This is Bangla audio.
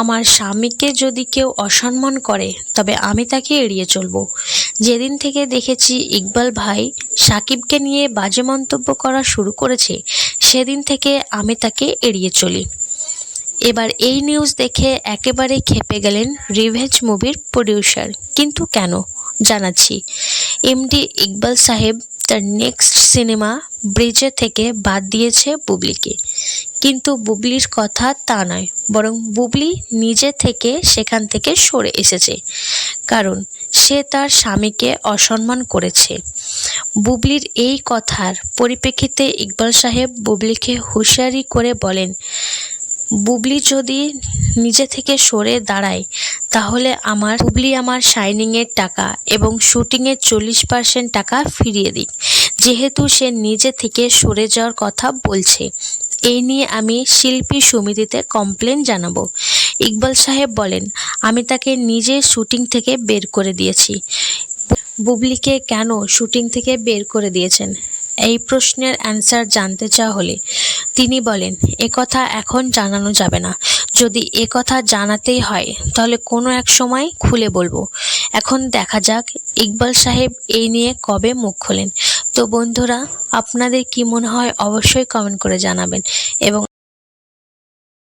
আমার স্বামীকে যদি কেউ অসম্মান করে, তবে আমি তাকে এড়িয়ে চলবো। যেদিন থেকে দেখেছি ইকবাল ভাই সাকিবকে নিয়ে বাজে মন্তব্য করা শুরু করেছে, সেদিন থেকে আমি তাকে এড়িয়ে চলি। এবার এই নিউজ দেখে একেবারে খেপে গেলেন রিভেঞ্জ মুভির প্রডিউসার কিন্তু কেন? জানাচ্ছি। এমডি ইকবাল সাহেব তার নেক্সট সিনেমা ব্রিজে থেকে বাদ দিয়েছে বুবলিকে। কিন্তু বুবলির কথা তা নয়, বরং বুবলি নিজে থেকে সেখান থেকে সরে এসেছে, কারণ সে তার স্বামীকে অসম্মান করেছে। বুবলির এই কথার পরিপ্রেক্ষিতে ইকবাল সাহেব বুবলিকে হুঁশিয়ারি করে বলেন, বুবলি যদি নিজে থেকে সরে দাঁড়াই, তাহলে আমার বুবলি আমার শাইনিংয়ের টাকা এবং শুটিংয়ের চল্লিশ পার্সেন্ট টাকা ফিরিয়ে দিক। যেহেতু সে নিজে থেকে সরে যাওয়ার কথা বলছে, এই নিয়ে আমি শিল্পী সমিতিতে কমপ্লেন জানাব। ইকবাল সাহেব বলেন, আমি তাকে নিজে শুটিং থেকে বের করে দিয়েছি। বুবলিকে কেন শুটিং থেকে বের করে দিয়েছেন? এই প্রশ্নের অ্যান্সার জানতে চা হলে। তিনি বলেন কথা এখন জানানো যাবে না। যদি কথা জানাতেই হয়, তাহলে কোনো এক সময় খুলে বলব। এখন দেখা যাক, ইকবাল সাহেব এই নিয়ে কবে মুখ খোলেন। তো বন্ধুরা, আপনাদের কি মনে হয় অবশ্যই কমেন্ট করে জানাবেন এবং